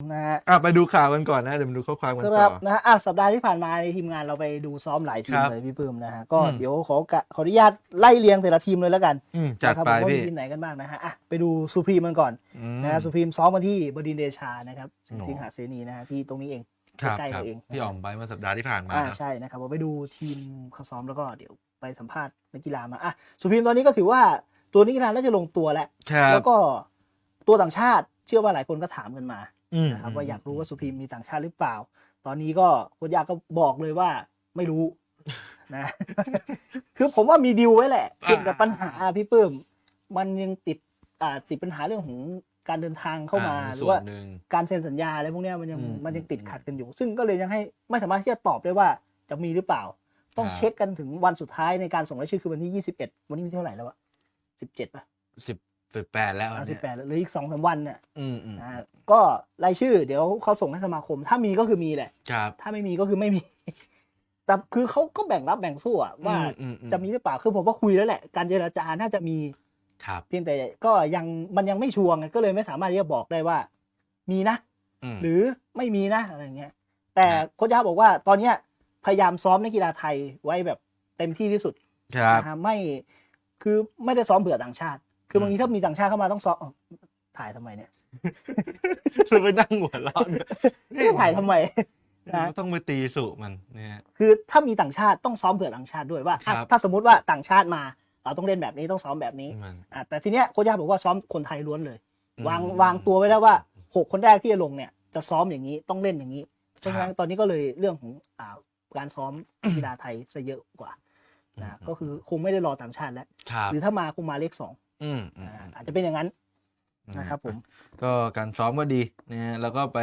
นะฮะอะไปดูข่าวกันก่อนนะเดี๋ยวมาดูข้อความกันคต่รัอบนะฮะอะสัปดาห์ที่ผ่านมาในทีมงานเราไปดูซ้อมหลายทีมครับเลยพี่ปื้มนะฮะก็อืมเดี๋ยวขอกะขออนุญาตไล่เรียงแต่ละทีมเลยแล้วกันอืมจัดนะครับไปผมว่ามีพี่ทีมไหนกันบ้างนะฮะอะไปดูสุพรีมมันก่อนอืมนะฮะสุพรีมซ้อมกันที่บดินทร์เดชานะครับโอ้สิงหาเสนีนะฮะที่ตรงนี้เองครับใกล้ๆครับเราเองพี่อ๋อมไปเมื่อสัปดาห์ที่ผ่านมาอ่านะใช่นะครับผมไปดูทีมเขาซ้อมแล้วก็เดี๋ยวไปสัมภาษณ์นักกีฬามาอะสุพรีมตอนนี้ก็ถือว่าตัวนักกีฬาน่าจะลงตัวแล้วครับแล้วก็ตัวต่างชาติเชื่อว่าหลายคนก็ถามกันมาอืม นะครับว่าอยากรู้ว่าสุพรีมมีต่างชาติหรือเปล่า ตอนนี้ก็โค้ชยาก็บอกเลยว่าไม่รู้นะ คือผมว่ามีดีลไว้แหละเพียงแต่ปัญหาพี่ปื้ม มันยังติดอ่าติดปัญหาเรื่องของการเดินทางเข้ามาอ่หรืส่อวว่านหนึ่งการเซ็นสัญญาอะไรพวกเนี้ยมันยังอืมมันยังติดอืมขัดกันอยู่ ซึ่งก็เลยยังให้ไม่สามารถที่จะตอบได้ว่าจะมีหรือเปล่า ต้องครับเช็คกันถึงวันสุดท้ายในการส่งรายชื่อคือวันที่ยี่สิบเอ็ดวันนี้วันที่เท่าไหร่แล้ววะสิบเจ็ดป่ะสิบ สิบแปดแล้วสิเนี่บยแปดหรืออีกสองสามวันเนี่ยอืมอืมนะฮะก็รายชื่อ เดี๋ยวเขาส่งให้สมาคม ถ้ามีก็คือมีแหละครับถ้าไม่มีก็คือไม่มี แต่คือเขาก็แบ่งรับแบ่งสู้อะว่าอือือืจะมีหรือเปล่าคือผมว่าคุยแล้วแหละ การเจรจาน่าจะมีครับเพียงแต่ก็ยังมันยังไม่ชัวร์ไงก็เลยไม่สามารถที่จะบอกได้ว่า มีนะอืมหรือไม่มีนะอะไรเงี้ย แต่ครับโค้ชยาบอกว่าตอนเนี้ยพยายามซ้อมนักกีฬาไทยไว้แบบเต็มที่ที่สุดครับนะฮะไม่คือไม่ได้ซ้อมเผื่อต่างชาติ คือบางทีถ้ามีต่างชาติเข้ามาต้องซ้อมอ้าวถ่ายทำไมเนี่ยจะไปนั่งหัวเราะด้วยไม่ถ่ายทำไมนะต้องไปตีสุมันเนี่ยคือถ้ามีต่างชาติต้องซ้อมเผื่อต่างชาติด้วยว่าอะครับถ้าสมมุติว่าต่างชาติมา เราต้องเล่นแบบนี้ต้องซ้อมแบบนี้มันอะแต่ทีเนี้ยโค้ชยาบอกว่าซ้อมคนไทยล้วนเลยอืมวางวางตัวไว้แล้วว่าหกคนแรกที่จะลงเนี่ยจะซ้อมอย่างนี้ต้องเล่นอย่างนี้เพราะฉะนั้นตอนนี้ก็เลยเรื่องของอ่าการซ้อมกีฬาไทยซะเยอะกว่านะก็คือคงไม่ได้รอต่างชาติแล้วครับหรือถ้ามาคงมาเลขสอง อืมอืมอ่าอืมอาจจะเป็นอย่างนั้นนะครับผม ก็การซ้อมก็ดีนะฮะแล้วก็ไป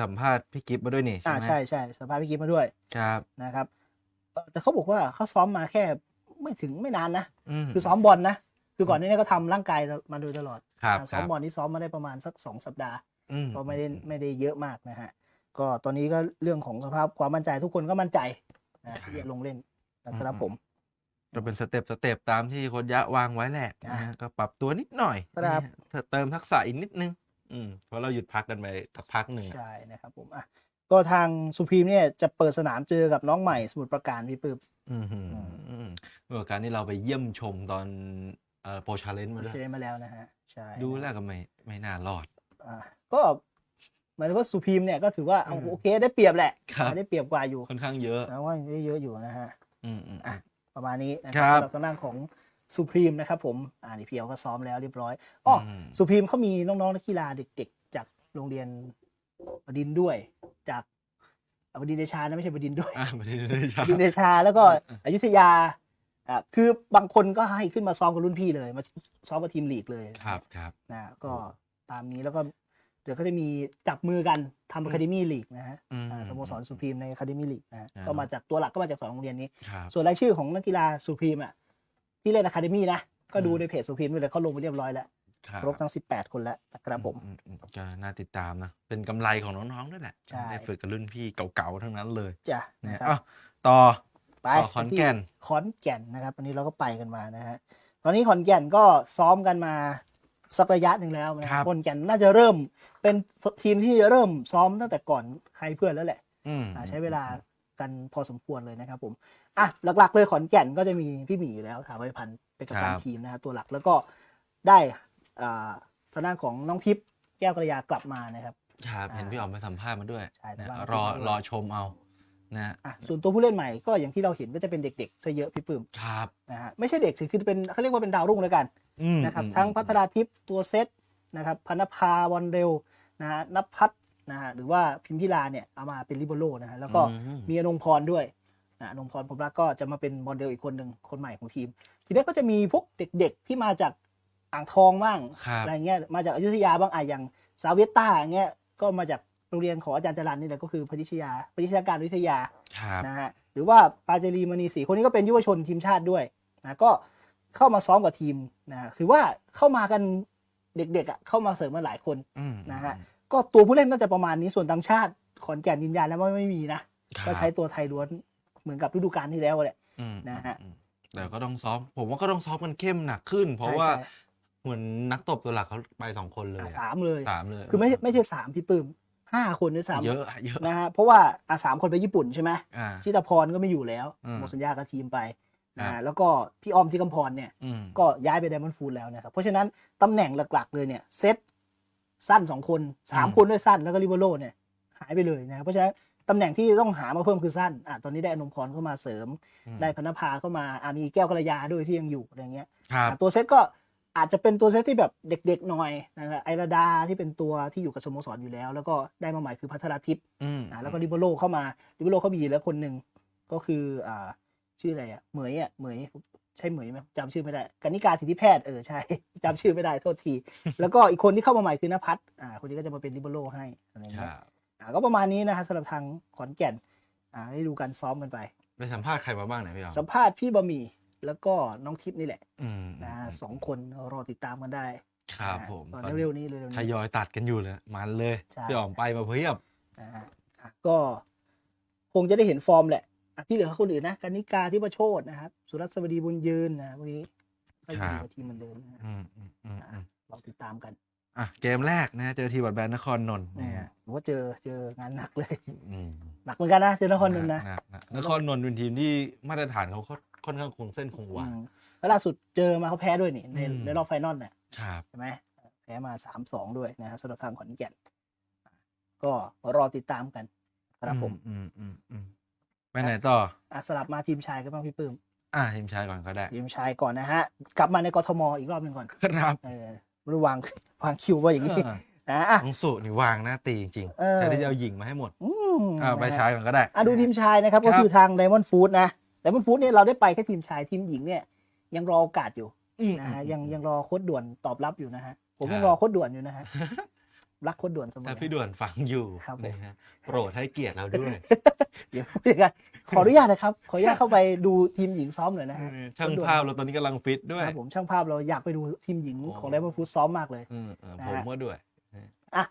สัมภาษณ์พี่กิฟต์มาด้วยนี่อ่าไหมใช่ใช่สภาพพี่กิฟมาด้วยครับ นะครับเอ่อแต่เขาบอกว่าเขาซ้อมมาแค่ไม่ถึงไม่นานนะมคือซ้อมบอลนะคือก่อนหนานี้ก็ทำร่างกายมาโดยตลอดครับอ่าคซ้อรัมบอลนี่ซ้อมมาได้ประมาณสักสองสัปดาห์ อืมก็ไม่ได้ไม่ได้เยอะมากนะฮะ ก็ตอนนี้ก็เรื่องของสภาพความมั่นใจทุกคนก็มั่นใจนะที่จะลงเล่นนะครับผม ก็เป็นสเต็ปสเต็ปตามที่โค้ชยะวางไว้แหละนะฮะก็ปรับตัวนิดหน่อยครับ นะฮะเติมทักษะอีกนิดนึง อืมเพราะเราหยุดพักกันไปสักพักหนึ่งอะ ใช่นะครับผมอะก็ทางสุพรีมเนี่ยจะเปิดสนามเจอกับน้องใหม่สมุทรปราการพี่ปื้มอืมอืมอืมอืมเมื่อการที่เราไปเยี่ยมชมตอนเอ่อโปรชาเลนจ์มาด้วย เคยมาแล้วนะฮะใช่ดูแล้วก็ไม่ไม่น่ารอด อะก็หมายถึงว่าสุพรีมเนี่ยก็ถือว่าเอาอืมโอเคได้เปรียบแหละ ครับ ได้เปรียบกว่าอยู่ค่อนข้างเยอะ นะว่าได้เยอะอยู่นะฮะ อืมอืมอะ ประมาณนี้นะคครัรับบสำหรับทางด้านของสุพรีมนะครับผมอ่านี่พี่เอก็ซ้อมแล้วเรียบร้อยอ๋ออม สุพรีมเขามีน้องๆนักกีฬาเด็กๆ จากโรงเรียนบดินทร์ด้วย จากอะบดินทร์เดชานะไม่ใช่บดินทร์ด้วย อะไม่ได้เลยครับบดินทร์เดชาแล้วก็อะอยุธยาอะคือบางคนก็ให้ขึ้นมาซ้อมกับรุ่นพี่เลย มาซ้อมกับทีมลีกเลยครับครับ นะก็ตามนี้แล้วก็เดี๋ยวก็จะมีจับมือกันทำอะคาเดมี่ลีกนะฮะอืมอ่าสโมสรสุพรีมในอะคาเดมี่ลีกนะฮะอ่าก็มาจากตัวหลักก็มาจากสองโรงเรียนนี้ครับส่วนรายชื่อของนักกีฬาสุพรีมอะที่เล่นอะคาเดมี่นะก็ดูอืมในเพจสุพรีมไปเลยเขาลงไปเรียบร้อยแล้วครับครบทั้ง 18 คนแล้วนะครับผมอือืมก็น่าติดตามนะ เป็นกำไรของน้องๆด้วยแหละใช่ได้ฝึกกับรุ่นพี่เก่าๆทั้งนั้นเลยจ้ะนะนะฮะครัอ้าบวต่อไปต่อขอนแก่นที่ขอนแก่นนะครับวันนี้เราก็ไปกันมานะฮะตอนนี้ขอนแก่นก็ซ้อมกันมา สักระยะหนึ่งแล้วนะครับขอนแก่นน่าจะเริ่มเป็นทีมที่เริ่มซ้อมตั้งแต่ก่อนใครเพื่อนแล้วแหละอืมอ่าใช้เวลากันพอสมควรเลยนะครับผมอะหลักๆเลยขอนแก่นก็จะมีพี่หมีอยู่แล้วถามไว้พันธ์เป็นกัปตันทีมนะฮะตัวหลักแล้วก็ได้อ่าทางด้านของน้องทิพย์แก้วกระยากลับมานะครับครับอ่าเห็นพี่ออมไปสัมภาษณ์มาด้วยใช่นะบ้างรอบ้างรอชมเอา นะอะส่วนตัวผู้เล่นใหม่ก็อย่างที่เราเห็นก็จะเป็นเด็กๆซะเยอะพี่ปื้มครับนะฮะไม่ใช่เด็กสิคือเป็นเขาเรียกว่าเป็นดาวรุ่งแล้วกันอืมนะครับอืมทั้งอืมพัฒนาทิพย์ตัวเซตนะครับพันภาวันเร็วนะฮะนภัทรนะฮะหรือว่าพิมพิลาเนี่ยเอามาเป็นลิเบโรนะฮะแล้วก็อืมมีอนงพรด้วยนะอนงพรผมรักก็จะมาเป็นโมเดลอีกคนหนึ่งคนใหม่ของทีม ทีนี้ก็จะมีพวกเด็กๆที่มาจากอ่างทองบ้างครับอะไรเงี้ยมาจากอยุธยาบ้างอะอย่างสาวเวตต้าเงี้ยก็มาจาก โรงเรียนของอาจารย์จรันนี่แหละก็คือพนิชยาพนิชยาการวิทยาครับนะฮะหรือว่าปาเจรีมณีศรีคนนี้ก็เป็นยุวชนทีมชาติด้วยนะก็เข้ามาซ้อมกับทีมนะถือว่าเข้ามากันเด็กๆอะเข้ามาเสริมมาหลายคนอืมนะฮะก็ตัวผู้เล่นน่าจะประมาณนี้ส่วนต่างชาติขอนแก่นยืนยันแล้วว่าไม่มีนะครับก็ใช้ตัวไทยล้วนเหมือนกับฤดูกาลที่แล้วแหละอืมนะฮะอืมแต่ก็ต้องซ้อม ผมว่าก็ต้องซ้อมกันเข้มหนักขึ้น เพราะว่าใช่ใช่เหมือนนักตบตัวหลักเขาไปสองคนเลยอะอะสามเลยสามเลย คือไม่ใช่ไม่ใช่สามพี่ปื้ม ห้าคนด้วยซ้ำเยอะอะเยอะนะฮะเพราะว่าอะสามคนไปญี่ปุ่นใช่ไหมอ่าชิตาพรก็ไม่อยู่แล้วอืมหมดสัญญากับทีมไปนะครัฮะบแล้วก็พี่อ้อมที่กำพรเนี่ยอืมก็ย้ายไปไดมอนด์ฟูดแล้วนะครับ เพราะฉะนั้นตำแหน่งหลักๆเลยเนี่ยเซตสั้นสองคนสามคนด้วยสั้นแล้วก็ริเบโรเนี่ย หายไปเลยนะครับเพราะฉะนั้นตำแหน่งที่ต้องหามาเพิ่มคือสั้นอะตอนนี้ได้อนงพรเข้ามาเสริมอืมได้พนภาเข้ามาอะมีแก้วกัลยาด้วยที่ยังอยู่อะไรเงี้ยครับอะตัวเซตก็ อาจจะเป็นตัวเซตที่แบบเด็กๆหน่อยนะครับไอราดาที่เป็นตัวที่อยู่กับสโมสรอยู่แล้ว แล้วก็ได้มาใหม่คือพัทรทิพย์อืมอะแล้วก็ริเบโรเข้ามาริเบโรเขามีแล้วคนหนึ่งก็คืออ่าชื่ออะไรอะเหมยอะเหมยใช่เหมยไหมจำชื่อไม่ได้กนิการสิทธิแพทย์เออใช่จำชื่อไม่ได้โทษที แล้วก็อีกคนที่เข้ามาใหม่คือนภัทรอ่าคนนี้ก็จะมาเป็นริเบโรให้อะไรคเงี้รัยบอ่าก็ประมาณนี้นะฮะสำหรับทางขอนแก่น อ่าได้ดูการซ้อมกันไปไปสัมภาษณ์ใครมาบ้างเนี่ยพี่อ๋อมสัมภาษณ์พี่บะหมี่ แล้วก็น้องทิพย์นี่แหละอืมนะฮะสองคนรอติดตามกันได้ครับนะฮะผมตอนตอนเร็วๆนี้เร็วๆทนี้ยอยตัดกันอยู่เลยมันเลยใช่ พี่อ๋อมไปมาเพียบ นะฮะอะก็คงจะได้เห็นฟอร์มแหละอะที่เหลือคนอื่นนะกนิกาที่ประโชดนะครับ สุรัตน์สวัสดีบุญยืนนะพวกนี้ก็อยู่กับทีมเหมือนเดิมนะฮะอืมอืมอืมอืมเราติดตามกันอะเกมแรกนะ เจอทีมบัตแบนนครนนท์นะนะฮะฮะผมว่าเจอเจองานหนักเลย อืมหนักเหมือนกันนะเจอนครนนท์นะ หกหกนครนนท์เป็นทีมที่มาตรฐานเขา ค่อนข้างคงเส้นคงวาอืมแล้วล่าสุดเจอมาเขาแพ้ด้วยนี่ในอืมในรอบไฟนอลเนี่ยครับใช่ไหมแพ้มาสามสองด้วยนะครับสำหรับทางขอนแก่นก็รอติดตามกันครับผม อืมอืมอืมไปไหนต่ออะสลับมาทีมชายกันบ้างพี่ปื้มอะทีมชายก่อนก็ได้ ทีมชายก่อนนะฮะ กลับมาในกทมอีกรอบหนึ่งก่อนครับเออไม่รู้วางวางคิวว่าอย่างนี้เออนะอะน้องสุนี่วางหน้าตีจริงเออๆแต่ที่จะเอาหญิงมาให้หมดอืมอ่าไปนะฮะชายก่อนก็ได้อะดูทีมชายนะครับครัก็บคือทางไดมอนด์ฟู้ดนะ ไดมอนด์ฟู้ดเนี่ยเราได้ไปแค่ทีมชายทีมหญิงเนี่ย ยังรอโอกาสอยู่อืมนะฮะอืมยังยังรอโค้ดด่วนตอบรับอยู่นะฮะผมยังครับรอโค้ดด่วนอยู่นะฮะรักโค้ดด่วนเสมอถ้าพี่ด่วนฟังอยู่ครับผมนะฮะโปรดให้เกียรติเราด้วยเดี๋ยวพูดอย่างนั้นขออนุญาตนะครับ ขออนุญาตเข้าไปดูทีมหญิงซ้อมหน่อยนะฮะช่างภาพเราตอนนี้กำลังฟิตด้วยครับผมช่างภาพเราอยากไปดูทีมหญิงโอ้ของไดมอนด์ฟู้ดซ้อมมากเลยอืมเออนะผมฮะก็ด้วยอะ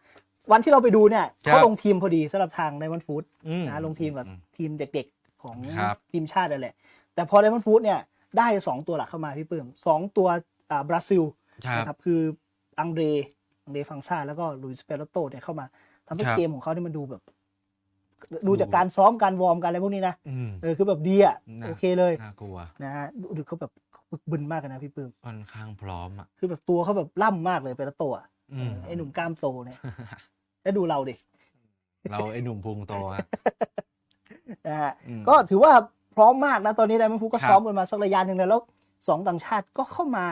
วันที่เราไปดูเนี่ยครับเขาลงทีมพอดีสำหรับทางไดมอนด์ฟู้ดอืมนะลงทีมกับอืทีมเด็กๆ ของครับทีมชาตินั่นแหละ แต่พอไดมอนด์ฟู้ดเนี่ยได้สองตัวหลักเข้ามาพี่ปื้มสองตัวอ่าบราซิลครับนะครับคืออังเดรอังเดรฟังซาแล้วก็ลุยส์เปโรโตเนี่ยเข้ามาทำให้ครับเกมของเขาเนี่ยมันดูแบบ ดูจากการซ้อมการวอร์มการอะไรพวกนี้นะอืมเออคือแบบดีอะน่าโอเคเลยน่ากลัวนะฮะดูดูเขาแบบบึกบึนมากเลยนะพี่ปื้มค่อนข้างพร้อมอะคือแบบตัวเขาแบบล่ำมากเลยเปโรโตอะอืมไอ้หนุ่มกล้ามโตเนี่ยแล้วดูเราดิเราไอ้หนุ่มพุงโตฮะ นะฮะอืมก็ถือว่าพร้อมมากนะตอนนี้ไดมอนด์ฟูดก็ครับซ้อมกันมาสักระยะหนึ่งแล้วแล้วสองต่างชาติก็เข้ามา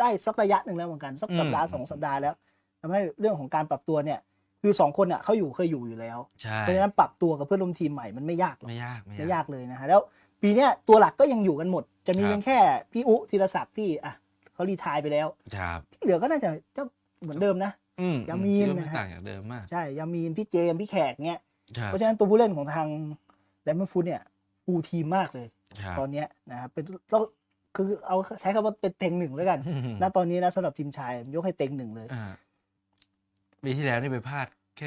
ได้สักระยะหนึ่งแล้วเหมือนกันสักสัปดาห์อืมสองสัปดาห์แล้วทำให้เรื่องของการปรับตัวเนี่ย คือสองคนเนี่ยเขาอยู่เคยอยู่อยู่แล้วใช่เพราะฉะนั้นปรับตัวกับเพื่อนร่วมทีมใหม่มันไม่ยากหรอกไม่ยากไม่ยากเลยนะฮะแล้วปีเนี้ยตัวหลักก็ยังอยู่กันหมด จะมีครับเพียงแค่พี่อุธีรศักดิ์ที่อะเขารีไทายไปแล้วครับที่เหลือก็น่าจะจะเหมือนเดิมนะอืมยามีนคิดว่าไม่นะฮะต่างจากเดิมมากใช่ยามีนพี่เจมส์พี่แขกเนี้ยครับเพราะฉะนั้นตัวผู้เล่นของทางไดมอนด์ฟูดเนี่ยฟูลทีมมากเลยครับตอนเนี้ยนะครับเป็นต้องคือเอาใช้คำว่าเป็นเต็งหนึ่งแล้วกันณตอนนี้นะสำหรับทีมชายยกให้เต็งหนึ่งเลยอ่าปีที่แล้วนี่ไปพลาดแค่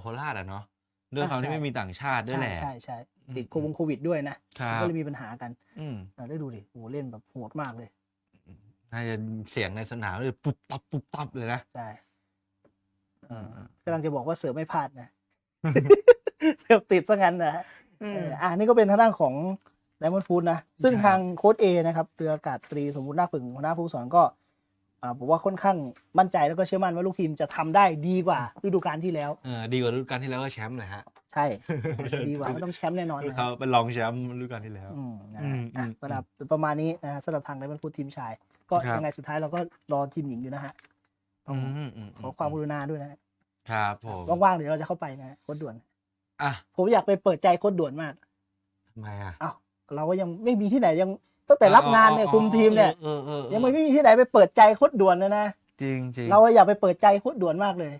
โคราชอะเนาะด้วยความอ่าที่ใช่ไม่มีต่างชาติด้วยแหละใช่ใช่อืมติดโควงโควิดด้วยนะครับก็เลยมีปัญหากัน อืมอะได้ดูดิโหเล่นแบบโหดมากเลยน่าจะเสียงในสนามเลยปุ๊บปั๊บปุ๊บปั๊บเลยนะใช่อืมกำลังจะบอกว่าเสือไม่พลาดนะเสือติดซะงั้นนะฮะเอออะนี่ก็เป็นทางด้านของไดมอนด์ฟูดนะ ซึ่งครับทางโค้ชเอนะครับเรืออากาศตรีสมบูรณ์นาคผึ่งหัวหน้าผู้สอนก็อ่าบอกว่าค่อนข้างมั่นใจแล้วก็เชื่อมั่นว่าลูกทีมจะทำได้ดีกว่าฤดูกาลที่แล้วเออดีกว่าฤดูกาลที่แล้วก็แชมป์เลยฮะ ใช่ ดีกว่าไม่ต้องแชมป์แน่นอนนะคเขารับเป็นรองแชมป์ฤดูกาลที่แล้วอืมนะอืฮะมอะอืมสำหรับประมาณนี้นะฮะสำหรับทางไดมอนด์ฟูดทีมชาย ก็ครับยังไงสุดท้ายเราก็รอทีมหญิงอยู่นะฮะต้องอืมอืมขอความกรุณาด้วยนะฮะครับผมว่างๆเดี๋ยวเราจะเข้าไปนะฮะโค้ดด่วน อะผมอยากไปเปิดใจโค้ดด่วนมากทำไมอะอ้าวเราก็ยังไม่มีที่ไหนยังตั้งแต่รับงานเนี่ยคุมทีมเนี่ยออออเออยังไม่มีที่ไหนไปเปิดใจโค้ดด่วนเลยนะจริงจริงเราอยากไปเปิดใจโค้ดด่วนมากเลย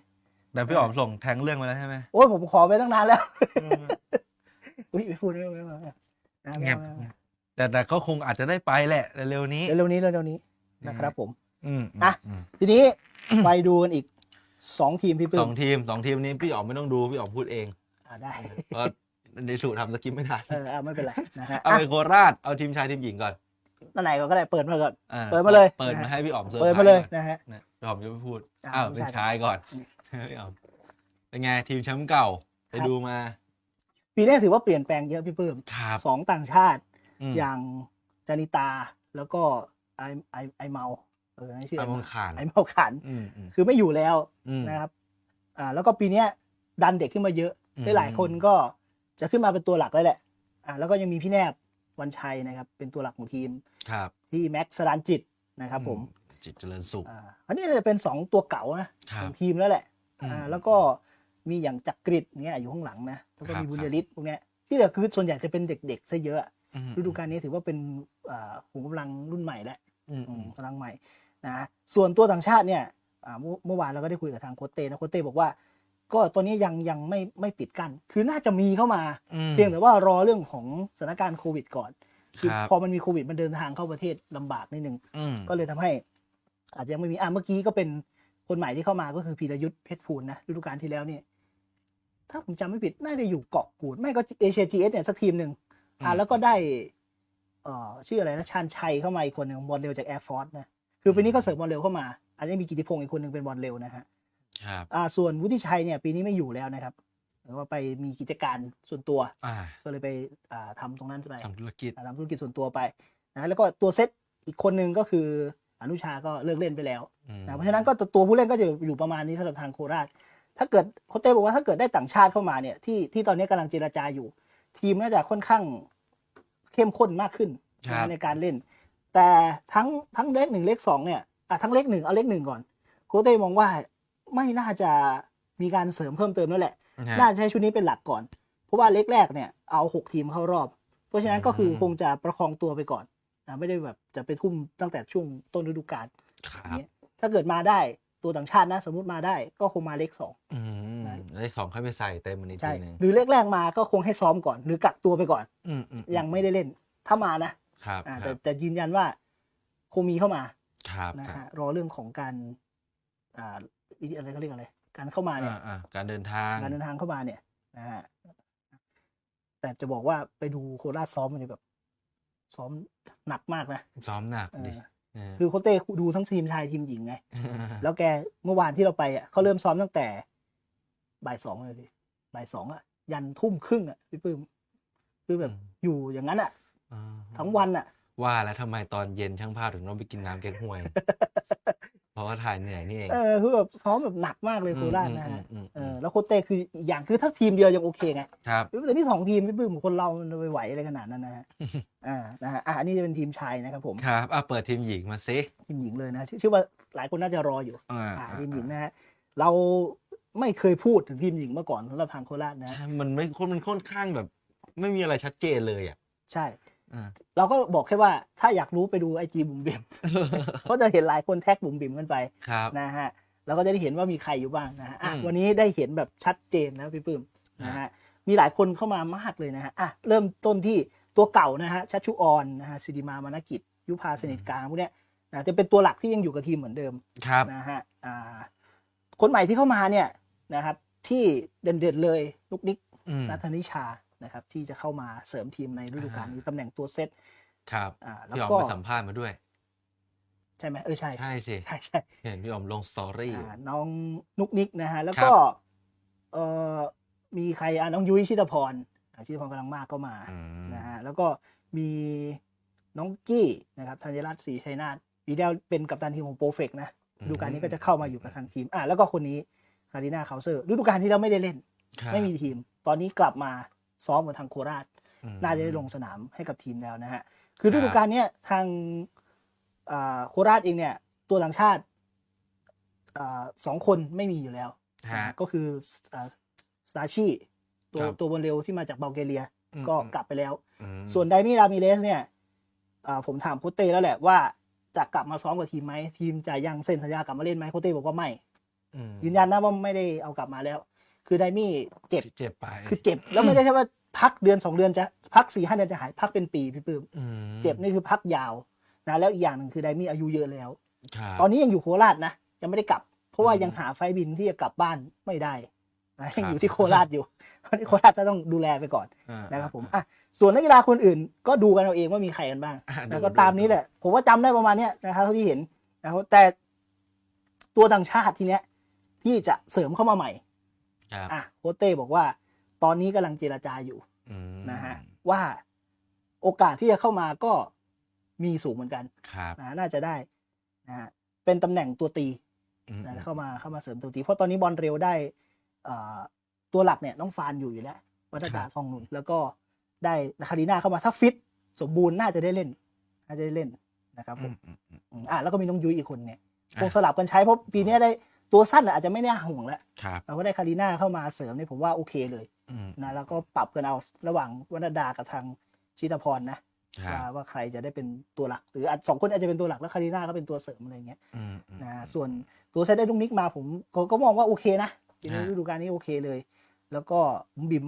แต่พี่อ๋อมส่งแทงเรื่องมาแล้วใช่ไหมโอ้ยผมขอไปตั้งนานแล้วเอออุ้ยไม่พูดไม่พูดไม่พูดนะไม่เงียบเอาไม่เอาแต่แต่ก็คงอาจจะได้ไปแหละเร็วๆนี้เร็วๆนี้เร็วๆนี้นะครับผม อืมอะอืมทีนี้ไปดูกันอีกสองทีมพี่ปื้สอมงทีมสองทีมนี้พี่อ๋อมไม่ต้องดูพี่อ๋อมพูดเอง อ่าได้เพราะในสูตรทำสกิปไม่ทันเออเอาไม่เป็นไรนะฮะเอาอะไปโคราชเอาทีมชายทีมหญิงก่อนนั่นไหนก็ได้เปิดมาก่อนอ่เปิดมาเลยเปิดนะมาฮะให้พี่อ๋อมเซอร์เปิดไพรมาส์เลยก่อนนะฮะนะพี่อ๋อมจะไม่พูดอ่าอ้าวไม่เป็นใช่ชายก่อนพี่อ๋อมเป็นไงทีมแชมป์เก่าไปครับดูมา ปีนี้ถือว่าเปลี่ยนแปลงเยอะพี่ปื้มครับสองต่างชาติมอย่างจานิตาแล้วก็ไอไอไอเมาเออนั่นชื่อไอ้ไอมเมางขานไอเมาขันอืมอืมคือไม่อยู่แล้วอืมนะครับ อ่า แล้วก็ปีเนี้ยดันเด็กขึ้นมาเยอะอืมได้ หลายคนก็จะขึ้นมาเป็นตัวหลักแล้วแหละ อ่า แล้วก็ยังมีพี่แนบวันชัยนะครับ เป็นตัวหลักของทีม ครับ ที่แม็กซ์สรานจิตนะครับ ผมอืจิตเจริญสุขอ่าอันนี้จะเป็นสองตัวเก่านะครัขบองทีมแล้วแหละอืมอ่า แล้วก็มีอย่างจักริดเนี่ยอยู่ข้างหลังนะ แล้วก็ครับมีบุญครับยริศพวกเนี้ย ที่เหลือคือส่วนใหญ่จะเป็นเด็กๆซะเยอะอืมฤดูกาลนี้ถือว่าเป็นอ่าขุมกำลังรุ่นใหม่แล้วอืมอือืมมกำลังใหม่นะส่วนตัวต่างชาติเนี่ยอ่าเมื่อเมื่อวานเราก็ได้คุยกับทางโค้ชเต้นะโค้ชเต้บอกว่า ก็ตอนนี้ยังยังไม่ไม่ปิดกั้นคือน่าจะมีเข้ามาอืมเพียงแต่ว่ารอเรื่องของสถานการณ์โควิดก่อนคือครับพอมันมีโควิดมันเดินทางเข้าประเทศลำบากนิดนึงอืมก็เลยทำให้ อาจจะยังไม่มีอะเมื่อกี้ก็เป็นคนใหม่ที่เข้ามาก็คือพีรยุทธ์เพชรพูลนะฤดูกาลที่แล้วเนี่ย ถ้าผมจำไม่ผิดน่าจะอยู่เกาะกูด ไม่ก็เอเชียจีเอสเนี่ยสักทีมหนึ่งอะแล้วก็ได้ เอ่อชื่ออะไรนะชาญชัยเข้ามาอีกคนหนึ่งบอลเร็วจากแอร์ฟอร์สนะคือปีนี้ก็เสริมบอลเร็วเข้ามา อันนี้มีกิติพงศ์อีกคนหนึ่งเป็นบอลเร็วนะฮะ ครับอ่าส่วนวุฒิชัยเนี่ยปีนี้ไม่อยู่แล้วนะครับหรือว่าไปมีกิจการส่วนตัว อ่าก็เลยไปอ่าทำตรงนั้นไปทำธุรกิจอ่าทำธุรกิจส่วนตัวไปนะแล้วก็ตัวเซตอีกคนหนึ่งก็คืออนุชาก็เลิกเล่นไปแล้วอืมนะเพราะฉะนั้นก็ตัวตัวผู้เล่นก็จะอยู่ประมาณนี้สำหรับทางโคราช ถ้าเกิดโคชเต้บอกว่าถ้าเกิดได้ต่างชาติเข้ามาเนี่ยที่ที่ตอนนี้กำลังเจรจาอยู่ ทีมน่าจะค่อนข้างเข้มข้นมากขึ้นครับนะในการเล่น แต่ทั้งทั้งเลขหนึ่งเลขสองเนี่ยอะทั้งเลขหนึ่งเอาเลขหนึ่งก่อนโคชเต้มองว่า ไม่น่าจะมีการเสริมเพิ่มเติมแล้วแหละฮะน่าจะใช้ชุดนี้เป็นหลักก่อน เพราะว่าเล็กแรกเนี่ยเอาหกทีมเข้ารอบ เพราะฉะนั้นก็คืออืมคงจะประคองตัวไปก่อนนะไม่ได้แบบจะไปทุ่มตั้งแต่ช่วงต้นฤดูกาลครับเนี้ยถ้าเกิดมาได้ตัวต่างชาตินะ สมมติมาได้ก็คงมาเล็กสองอืมนะเลขสองค่อยไปใส่เต็มมันอีกใช่ทีหนึงหรือเล็กแรกมาก็คงให้ซ้อมก่อน หรือกักตัวไปก่อนอืมอืมยังไม่ได้เล่น ถ้ามานะครับอ่าคแต่รับแต่ยืนยันว่าคงมีเข้ามาครับนะครับฮะรอเรื่องของการอ่า อะไรเขาเรียกอะไร การเข้ามาเนี่ยอ่าอ่าการเดินทางการเดินทางเข้ามาเนี่ยนะฮะแต่จะบอกว่าไปดูโคราชซ้อมมันยแบบ ซ้อมหนักมากนะซ้อมหนักเอดิอเออคือโคชเต้ดูทั้งทีมชายทีมหญิงไงแล้วแกเมื่อวานที่เราไปอะเขาเริ่มซ้อมตั้งแต่บ่ายสองเลยพี่บ่ายสองอะ ยันทุ่มครึ่งอะพี่ปื้มคือแบบอืมอยู่อย่างนั้นอะอ่าทั้งวันอะ ว่าแล้วทำไมตอนเย็นช่างภาพถึงต้องไปกินน้ำแกงห่วย เพราะว่าถ่ายเหนื่อยนี่เอง เออคือแบบซ้อมแบบหนักมากเลยอืมโคราชนะฮะอืมเออือมแล้วโคชเต้คืออีกอย่างคือถ้าทีมเดียวยังโอเคไงครับแต่นี่สองทีมพี่ปื้มคนเรามันจะไปไหวอะไรขนาดนั้นนะฮะอ่านะฮะอะอันนี้จะเป็นทีมชายนะครับผมครับอะเปิดทีมหญิงมาซิทีมหญิงเลยนะชื่อชื่อว่าหลายคนน่าจะรออยู่อ่าอ่าทีมหญิงนะฮะเราไม่เคยพูดถึงทีมหญิงมาก่อนสำหรับทางโคราชนะฮะใช่มันไม่คนมันค่อนข้างแบบ ไม่มีอะไรชัดเจนเลยอะใช่อ่า เราก็บอกแค่ว่าถ้าอยากรู้ไปดูไอจีบุ๋มบิมเพราะจะเห็นหลายคนแท็กบุ๋มบิมกันไปครับนะฮะเราก็จะได้เห็นว่ามีใครอยู่บ้างนะฮะอะอืมวันนี้ได้เห็นแบบชัดเจนนะพี่ปื้มนะฮะมีหลายคนเข้ามามากเลยนะฮะอะเริ่มต้นที่ตัวเก่านะฮะชัชชุออนนะฮะสิริมามานกิจ ยุพาสนิทกลางพวกเนี้ยนะจะเป็นตัวหลักที่ยังอยู่กับทีมเหมือนเดิมครับนะฮะอ่าคนใหม่ที่เข้ามาเนี่ยนะครับ ที่เด่นๆเลยลูกนิกอืมนัทนิชา นะครับที่จะเข้ามาเสริมทีมในฤดูกาลนี้ตำแหน่งตัวเซตครับอ่าแล้วพี่อ๋อมก็ไปสัมภาษณ์มาด้วย ใช่ไหมเออใช่ใช่สิใช่ใช่เห็นพี่อ๋อมลงสตอรี่อยู่อ่าน้องนุกนิกนะฮะแล้วครับก็เอ่อมีใครอะน้องยุ้ยชิตพรอ่าชิตพรกำลังมากก็มาอืมนะฮะแล้วก็มีน้องกี้นะครับธัญรัตน์ศรีชัยนาทปีเดียวเป็นกัปตันทีมของโปรเฟกนะฤดูกาลนี้ก็จะเข้ามาอยู่กับทางทีม อะแล้วก็คนนี้คาริน่าเคาเซอร์ฤดูกาลที่เราไม่ได้เล่นครับไม่มีทีม ตอนนี้กลับมา ซ้อมกับทางโคราชอืมน่าจะได้ลงสนามให้กับทีมแล้วนะฮะ คือครับฤดูกาลเนี้ยทางอ่าโคราชเองเนี่ย ตัวต่างชาติอ่าสองคนไม่มีอยู่แล้วฮะนะก็คือสตาชีตัวครับตัวบอลเร็วที่มาจากบัลแกเรียอืมก็อืมกลับไปแล้วอืมส่วนไดมี่รามิเลสเนี่ยอ่าผมถามโคชเต้แล้วแหละว่าจะกลับมาซ้อมกับทีมไหมทีมจะยังเซ็นสัญญากลับมาเล่นไหมโคชเต้บอกว่าไม่อืมยืนยันนะว่าไม่ได้เอากลับมาแล้ว คือไดมี่เจ็บ เจ็บไป คือเจ็บ แล้วไม่ได้ใช่ว่าพักเดือนสองเดือนจะพักสี่ห้าเดือนจะหายพักเป็นปีพี่ปื้มอืมเจ็บนี่คือพักยาวนะแล้วอีกอย่างหนึ่งคือไดมี่อายุเยอะแล้วครับตอนนี้ยังอยู่โคราชนะยังไม่ได้กลับ เพราะว่าอืมยังหาไฟล์บินที่จะกลับบ้านไม่ได้นนะยังครับอยู่ที่โคราชอยู่ตอนนี้โคราชก็ต้องดูแลไปก่อนอ่านะครับผมอ่าอะส่วนนักกีฬาคนอื่น ก็ดูกันเอาเองว่ามีใครกันบ้างอ่าแล้วดูก็ดูตามนี้แหละ ผมว่าจำได้ประมาณเนี้ยนะครับเท่าที่เห็นนะครับแต่ตัวต่างชาติทีเนี้ยที่จะเสริมเข้ามาใหม่ครับ อะโคชเต้บอกว่า ตอนนี้กำลังเจรจาอยู่อืมนะฮะว่าโอกาสที่จะเข้ามาก็มีสูงเหมือนกันครับนะน่าจะได้นะฮะเป็นตำแหน่งตัวตีอืมนะเข้ามาเข้ามาเสริมตัวตี เพราะตอนนี้บอลเร็วได้เอ่อตัวหลักเนี่ยน้องฟานอยู่อยู่แล้ววัฒนาทองหนุนแล้วก็ได้นาคารีนาเข้ามาถ้าฟิต สมบูรณ์น่าจะได้เล่น น่าจะได้เล่นนะครับผอืมมอืมอืมอืมอะแล้วก็มีน้องยุ้ยอีกคนเนี่ยคงอะสลับกันใช้เพราะปีนี้ได้ ตัวสั้นอาจจะไม่น่าห่วงแล้วครับเราก็ได้คารีนาเข้ามาเสริมเนี่ยผมว่าโอเคเลยอืมนะแล้วก็ปรับกันเอาระหว่างวรรณดากับทางชิตพรนะครับว่าว่าใครจะได้เป็นตัวหลัก หรืออาจสองคนอาจจะเป็นตัวหลักแล้วคารีนาก็เป็นตัวเสริมอะไรเงี้ยอืมอืมนะส่วนตัวเซตได้ลูกนิกมาผมก็ก็มองว่าโอเคนะปีนี้ฮะฤดูกาลนี้โอเคเลย แล้วก็บุ๋มบิ๋ม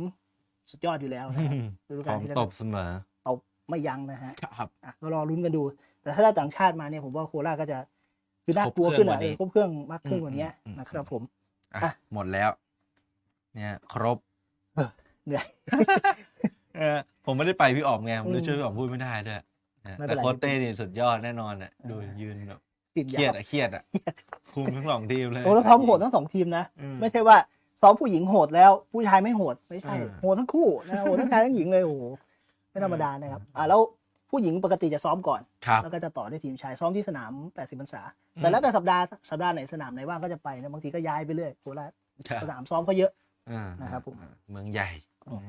สุดยอดอยู่แล้วนะฮะฤดูขกาลองที่แล้วตบเสมอตบไม่ยั้งนะฮะครับอะก็รอลุ้นกันดู แต่ถ้าได้ต่างชาติมาเนี่ยผมว่าโคราชก็จะ คือน่ากลัวครบเครื่ขึ้อนงอะกว่านี้เออครบเครื่องมากขึ้นอืมกว่านี้อืมนะครับผมอะอะหมดแล้ว เนี่ย ครบเหนื่อยเออผมไม่ได้ไปพี่ออกไงผมเลอืยมช่วยพี่ออกพูดไม่ได้ด้วยนะไม่เป็นไรแต่โค้ชเต้นี่สุดยอดแน่นอนอะอ่าดูยืนแบบติดเครียยาดวอะเครียดอะคุมทั้งสองทีมเลยโอ้แล้วซ้อมโหดทั้งสองทีมนะอืมไม่ใช่ว่าซ้อมผู้หญิงโหดแล้ว ผู้ชายไม่โหดไม่ใช่อ่าโหดทั้งคู่นะโหดทั้งชายทั้งหญิงเลยโอ้โหไม่ธรรมดานะครับ อ่าแล้ว ผู้หญิงปกติจะซ้อมก่อน ครับ แล้วก็จะต่อด้วยทีมชายซ้อมที่สนาม 80พรรษา อืม แต่แล้วแต่สัปดาห์สัปดาห์ไหนสนามไหนว่างก็จะไปนะบางทีก็ย้ายไปเรื่อยโคราชครับสนามซ้อมก็เยอะ อ่านะครับผมอ่าเมืองใหญ่อืม